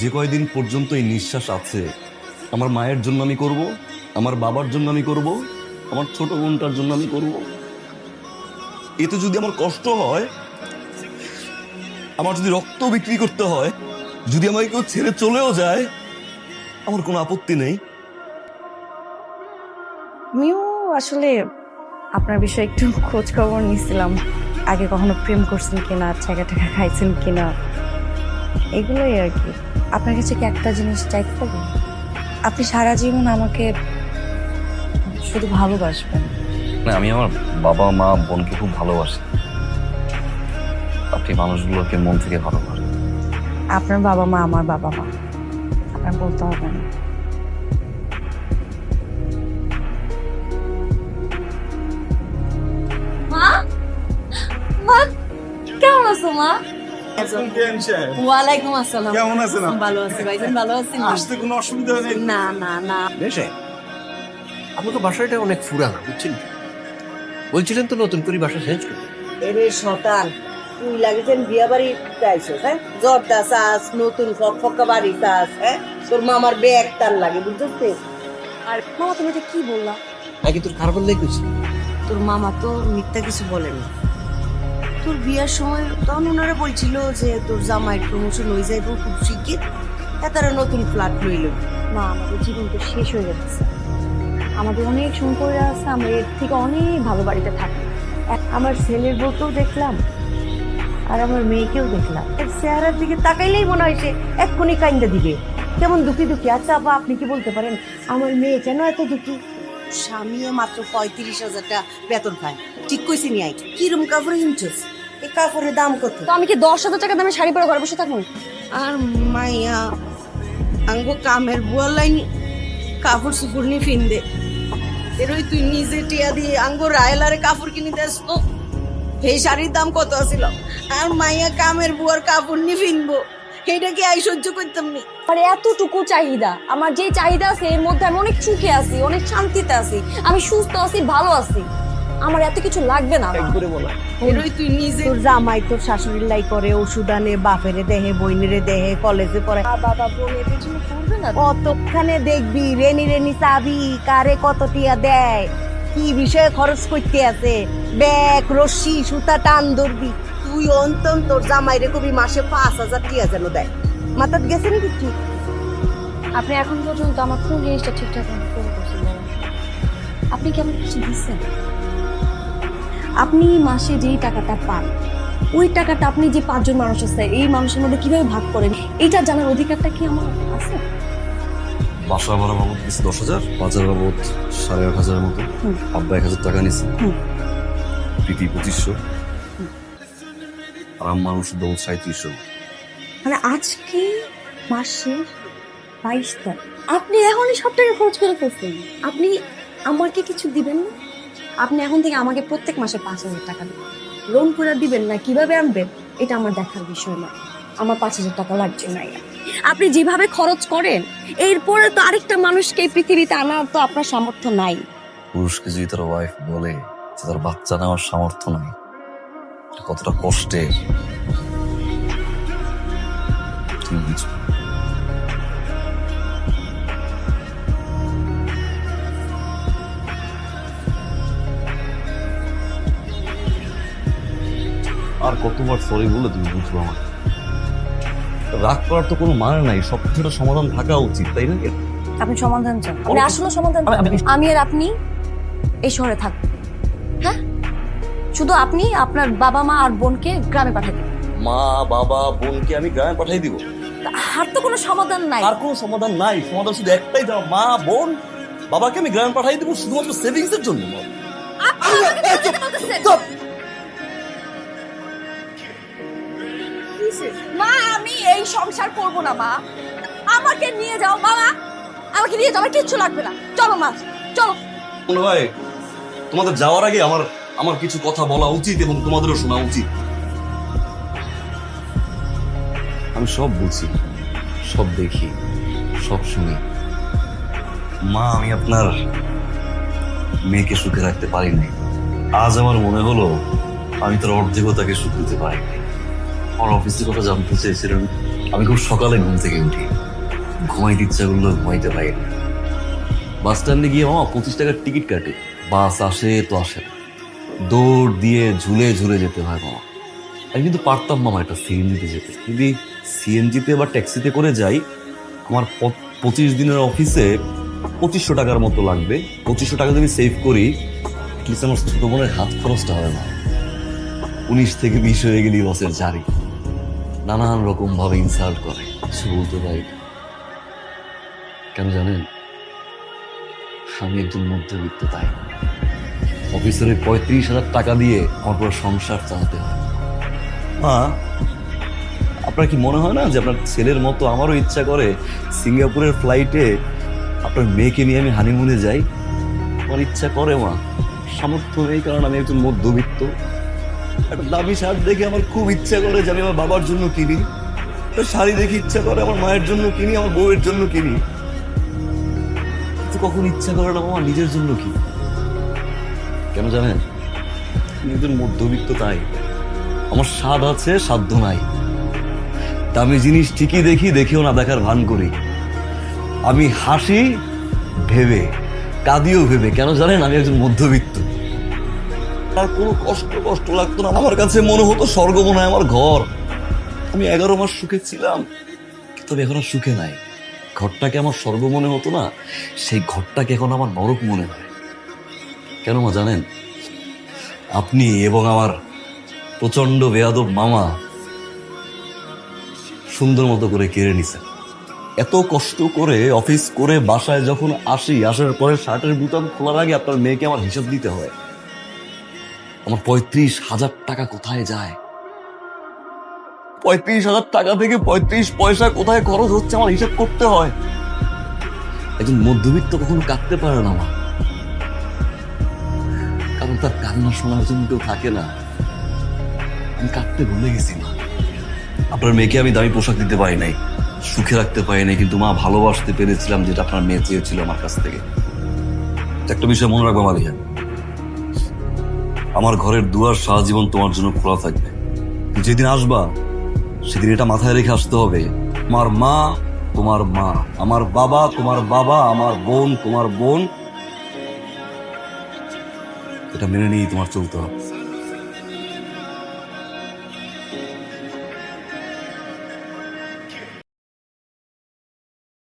যে কয়দিন পর্যন্ত এই নিঃশ্বাস আছে, আমার মায়ের জন্য আমি করব, আমার বাবার জন্য আমি করব, আমার ছোট বোনটার জন্য আমি করব? এতে যদি আমার কষ্ট হয়, আমার যদি রক্ত বিক্রি করতে হয়, যদি আমাকে কেউ ছেড়ে চলেও যায়, আমার কোনো আপত্তি নেই। আমিও আসলে আপনার বিষয়ে একটু খোঁজ খবর নিছিলাম আগে কখনো প্রেম করছেন কিনা ছেঁকা টেকা খাইছেন কিনা, এগুলোই আর কি। আপনার কাছে কি একটা জিনিস চাইতে পারি আপনি সারা জীবন আমাকে শুধু ভালোবাসবেন। না আমি আমার বাবা মা বোনকে খুব ভালোবাসি। আপনি মানুষগুলোকে মন থেকে ভালোবাসেন। আপনার বাবা মা আমার বাবা মা। আপনার বলতে হবে না। মা? মা কেমন আছো মা? ওয়ালাইকুম আসসালাম। কেমন আছেন ভালো আছি ভাইজান ভালো আছেন? আসতে কোনো অসুবিধা নেই? না না না। বেশে আমাকে বাসাটা অনেক ফুরানো বুঝছেন? বলছিলেন তো নতুন করে বাসা চেঞ্জ করতে। এরে শতান তুই লাগেছেন বিয়া বাড়ি হ্যাঁ? জর্দা চাস নতুন ফকফকা বাড়ি চাস হ্যাঁ? তোর মামার ব্যাগ তার লাগে বুঝছিস আর মামা তুমি এটা কি বললা? নাকি তোর খারাপ লেগেছে তোর মামা তো মিথ্যা কিছু বলেনি। তোর বিয়ার সময় তখন ওনারা বলছিল যে তোর জামাইয়ের প্রমোশন হয়ে যাইব খুব শিগগির। তারা নতুন ফ্ল্যাট লইল। মা আমাদের জীবন তো শেষ হয়ে যাচ্ছে আমাদের অনেক সম্পর্ক আছে আমরা এর থেকে অনেক ভালো বাড়িতে থাকি। আমার ছেলের বউকেও দেখলাম আর আমার মেয়েকেও দেখলাম। এর চেহারার দিকে তাকাইলেই মনে হয় সে এক্ষুনি কাইন্দা দিবে। কেমন দুঃখী দুঃখী আচ্ছা আপা আপনি কি বলতে পারেন? আমার মেয়ে কেন এত দুঃখী। স্বামীও মাত্র পঁয়ত্রিশ হাজার টাকা বেতন পায়। ঠিক কইছি আই কিরম কাপড় কিনছস এই কাপড়ের দাম কত? তো আমি কি দশ হাজার টাকা দামে শাড়ি পরে ঘরে বসে থাকব? আর মাইয়া আঙ্গো কামের বুয়ার লাইন কাপড় সুপুর ফিনদে। এরই তুই নিজে টিয়া দিয়ে আঙ্গো রায়লারে কাপড় কিনে দেস তো। শাড়ির দাম কত আছিল? আর মাইয়া কামের বুয়ার কাপড় নি ফিনবো। এইটা কি আই সহ্য করতাম নি? এতটুকু চাহিদা। আমার যে চাহিদা আছে এর মধ্যে আমি অনেক সুখে আছি অনেক শান্তিতে আছি। আমি সুস্থ আছি ভালো আছি। আমার এত কিছু লাগবে না। মা। এরই তুই নিজে তোর জামাই তোর শাশুড়ির লাই করে ওষুধ আনে বাপেরে দেহে বইনেরে দেহে কলেজে পড়ে বাবা বোন এদের জন্য করবে না কতখানে দেখবি রেনি রেনি চাবি কারে কত টিয়া দেয়? কি বিষয়ে খরচ করতে আছে? ব্যাগ রশ্মি সুতা টান ধরবি তুই অন্তম তোর জামাইরে কবি মাসে পাঁচ হাজার টিয়া যেন দেয়। মাথাত গেছে নাকি কি আপনি এখন পর্যন্ত আমার কোন জিনিসটা ঠিকঠাক করছেন? আপনি কেমন কিছু দিচ্ছেন? আপনি মাসে যেই টাকাটা পান ওই টাকাটা আপনি যে পাঁচজন মানুষ আছে এই মানুষের মধ্যে কীভাবে ভাগ করেন? এইটা জানার অধিকারটা কি আমার আছে? বাসা ভাড়া বাবদ কিছু দশ হাজার বাজার বাবদ সাড়ে আট হাজারের মতো। আব্বা এক হাজার টাকা হুম। প্রীতি পঁচিশশো। আর আমার ওষুধ বাবদ সাঁত্রিশশো মানে আজকে মাসের বাইশ তারিখ। আপনি এখনই সব টাকা খরচ করে ফেলছেন। আপনি আমাকে কিছু দিবেন না? আপনি এখন থেকে আমাকে প্রত্যেক মাসে পাঁচ হাজার টাকা দেবেন। লোন করে দিবেন না, কীভাবে আনবেন? এটা আমার দেখার বিষয় না আমার পাঁচ হাজার টাকা লাগছে না আপনি যেভাবে খরচ করেন, এরপরে তো আরেকটা মানুষকে পৃথিবীতে আনার তো আপনার সামর্থ্য নাই। পুরুষকে যদি তার ওয়াইফ বলে যে তার বাচ্চা নেওয়ার সামর্থ্য নাই, কতটা কষ্টের তুমি বুঝবে। আর কতবার সরি বলে তুমি বুঝব আমার রাগ করার তো কোনো মানে নাই সব কিছুটা সমাধান থাকা উচিত তাই না? আপনি সমাধান চান। আপনি আসলে সমাধান আমি- আর আপনি এই শহরে থাকব। হ্যাঁ? শুধু আপনি আপনার বাবা মা আর বোনকে গ্রামে পাঠাবেন মা বাবা বোনকে আমি গ্রামে পাঠিয়ে দিব। আর তো কোনো সমাধান নাই। আর কোনো সমাধান নাই। সমাধান শুধু একটাই দাও মা বোন বাবাকে আমি গ্রামে পাঠিয়ে দিব শুধুমাত্র সেভিংস এর মা, আমি এই সংসার করব না, মা। আমাকে নিয়ে যাও, বাবা। আমাকে নিয়ে যাও, আমার কিচ্ছু লাগবে না। চলো, মা, চলো। তোমাদের যাওয়ার আগে আমার আমার কিছু কথা বলা উচিত এবং তোমাদেরও শোনা উচিত। আমি সব বুঝি সব দেখি, সব শুনি। মা, আমি আপনার মেয়েকে সুখে রাখতে পারিনি আজ আমার মনে হলো আমি তার অর্ধেকও তাকে সুখ দিতে পারিনি আমার অফিসের কথা জানতে চেয়েছিলেন। আমি খুব সকালে ঘুম থেকে উঠি। ঘুমাইতে ইচ্ছা করল ঘুমাইতে পারি। বাস স্ট্যান্ডে গিয়ে মামা পঁচিশ টাকার টিকিট কাটে। বাস আসে তো আসে। দৌড় দিয়ে ঝুলে ঝুলে যেতে হয়, মামা। আমি কিন্তু পারতাম, মামা, একটা সিএনজিতে যেতে। যদি সিএনজিতে বা ট্যাক্সিতে করে যাই, আমার পঁচিশ দিনের অফিসে পঁচিশশো টাকার মতো লাগবে। পঁচিশশো টাকা যদি সেভ করি অ্যাটলিস্ট আমার ছোটো বোনের হাত খরচটা হবে না উনিশ থেকে বিশ হয়ে গেলি বসের জারি নানান রকম ভাবে ইনসাল্ট করে। কিছু বলতে পারি। কেন জানেন? আমি একজন মধ্যবিত্ত, তাই অফিসের পঁয়ত্রিশ হাজার টাকা দিয়ে আমার সংসার চালাতে হয়। মা, আপনার কি মনে হয় না যে আপনার ছেলের মতো আমারও ইচ্ছা করে সিঙ্গাপুরের ফ্লাইটে আপনার মেয়েকে নিয়ে আমি হানিমুনে যাই? আমার ইচ্ছা করে মা। সামর্থ্য নেই কারণ আমি একজন মধ্যবিত্ত। একটা দামি শার্ট দেখে আমার খুব ইচ্ছা করে যে আমি আমার বাবার জন্য কিনি। একটা শাড়ি দেখে ইচ্ছা করে আমার মায়ের জন্য কিনি, আমার বউয়ের জন্য কিনি। কিন্তু কখন ইচ্ছা করে না আমার নিজের জন্য কি কেন জানেন? একজন মধ্যবিত্ত তাই। আমার স্বাদ আছে, সাধ্য নাই। দামি জিনিস ঠিকই দেখি, দেখেও না, দেখার ভান করি। আমি হাসি ভেবে, কাঁদিও ভেবে, কেন জানেন? আমি একজন মধ্যবিত্ত। আর কোনো কষ্ট কষ্ট লাগতো না। আমার কাছে মনে হতো স্বর্গ মনে হয় আমার ঘর। আমি এগারো মাস সুখে ছিলাম তবে এখন আর সুখে নাই। ঘরটাকে আমার স্বর্গ মনে হতো না, সেই ঘরটাকে এখন আমার নরক মনে হয়। কেন মা জানেন? আপনি এবং আমার প্রচণ্ড বেয়াদব মামা সুন্দর মতো করে কেড়ে নিছেন। এত কষ্ট করে অফিস করে বাসায় যখন আসি, আসার পরে শার্টের বুতাম খোলার আগে আপনার মেয়েকে আমার হিসাব দিতে হয়। আমার পঁয়ত্রিশ হাজার টাকা কোথায় যায়? পঁয়ত্রিশ হাজার টাকা থেকে পঁয়ত্রিশ পয়সা কোথায় খরচ হচ্ছে আমার হিসাব করতে হয়। একজন মধ্যবিত্ত কখনো কাঁদতে পারে না মা। কারণ তার কান্না শোনার জন্য কেউ থাকে না। আমি কাঁদতে ভুলে গেছি মা। আপনার মেয়েকে আমি দামি পোশাক দিতে পারি নাই, সুখে রাখতে পারি নাই, কিন্তু মা ভালোবাসতে পেরেছিলাম যেটা আপনার মেয়ে চেয়েছিল আমার কাছ থেকে। একটা বিষয় মনে রাখব মালিয়া আমার ঘরের দুয়ার সারাজীবন তোমার জন্য খোলা থাকবে। যেদিন আসবা, সেদিন এটা মাথায় রেখে আসতে হবে। আমার মা, তোমার মা। আমার বাবা, তোমার বাবা, আমার বোন, তোমার বোন। এটা মেনে নিয়েই তোমার চলতে হবে।